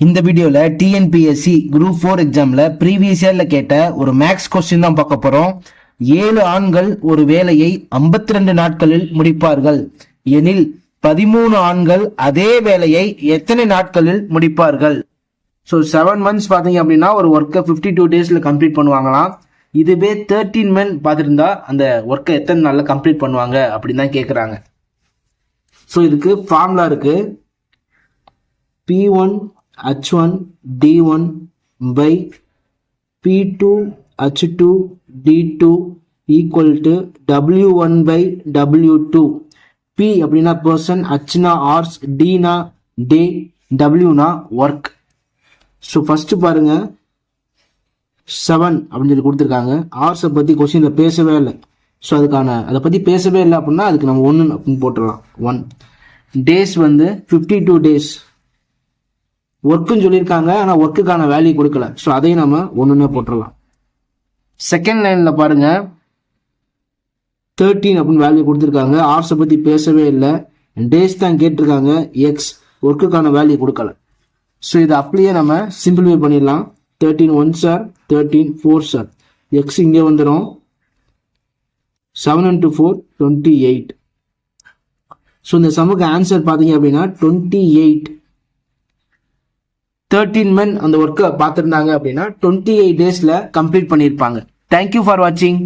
இந்த வீடியோல TNPSC group four எக்ஸாம்ல ப்ரீவியஸ் இயர்ல கேட்ட ஒரு மேக்ஸ் கொஸ்டின் தான் பார்க்க போறோம். ஏழு ஆண்கள் ஒரு வேலையை 52 ரெண்டு நாட்களில் முடிப்பார்கள். எனில் பதிமூணு ஆண்கள் அதே வேலையை எத்தனை நாட்களில் முடிப்பார்கள்? ஸோ செவன் மந்த்ஸ் பார்த்தீங்க அப்படின்னா ஒரு ஒர்க்கை ஃபிஃப்டி டூ டேஸில் கம்ப்ளீட் பண்ணுவாங்களாம். இதுவே தேர்ட்டீன் மந்த் பார்த்துருந்தா அந்த ஒர்க்கை எத்தனை நாளில் கம்ப்ளீட் பண்ணுவாங்க அப்படின்னு தான் கேட்குறாங்க ஸோ இதுக்கு ஃபார்முலா இருக்கு. P one H one D one by P two H two D two equal to W one by W two P அப்படின்னா பர்சன் ஹச்னா ஆர்ஸ் டினா டே டபிள்யூனா ஒர்க் ஸோ ஃபர்ஸ்ட் பாருங்கள் செவன் அப்படின்னு சொல்லி கொடுத்துருக்காங்க. ஆர்ஸை பற்றி கொஸ்டினில் பேசவே இல்லை. ஸோ அதுக்கான அதை பற்றி பேசவே இல்லை அப்படின்னா அதுக்கு நம்ம ஒன்று அப்படின்னு போட்டுடலாம். ஒன் டேஸ் வந்து ஃபிஃப்டி டூ டேஸ் ஒர்க்குன்னு சொல்லியிருக்காங்க ஆனால் ஒர்க்குக்கான வேல்யூ கொடுக்கல. ஸோ அதையும் நம்ம ஒன்றுன்னே போட்டுடலாம் செகண்ட் லைனில் பாருங்கள் தேர்ட்டீன் அப்படின்னு வேல்யூ கொடுத்துருக்காங்க. ஆர்ஸை பற்றி பேசவே இல்லை. டேஸ் தான் கேட்டிருக்காங்க. எக்ஸ் ஒர்க்குக்கான வேல்யூ கொடுக்கல. ஸோ இதை அப்படியே நம்ம சிம்பிளிஃபை பண்ணிடலாம். Thirteen one sir thirteen four sir X இங்கே வந்துடும் seven into four twenty eight so இந்த சமுக்கு ஆன்சர் பார்த்தீங்க அப்படின்னா டுவெண்ட்டி எயிட் தேர்ட்டீன் மென் அந்த ஒர்க்கை பார்த்துருந்தாங்க அப்படின்னா டுவெண்ட்டி எயிட் டேஸில் கம்ப்ளீட் பண்ணியிருப்பாங்க தேங்க்யூ ஃபார் வாட்சிங்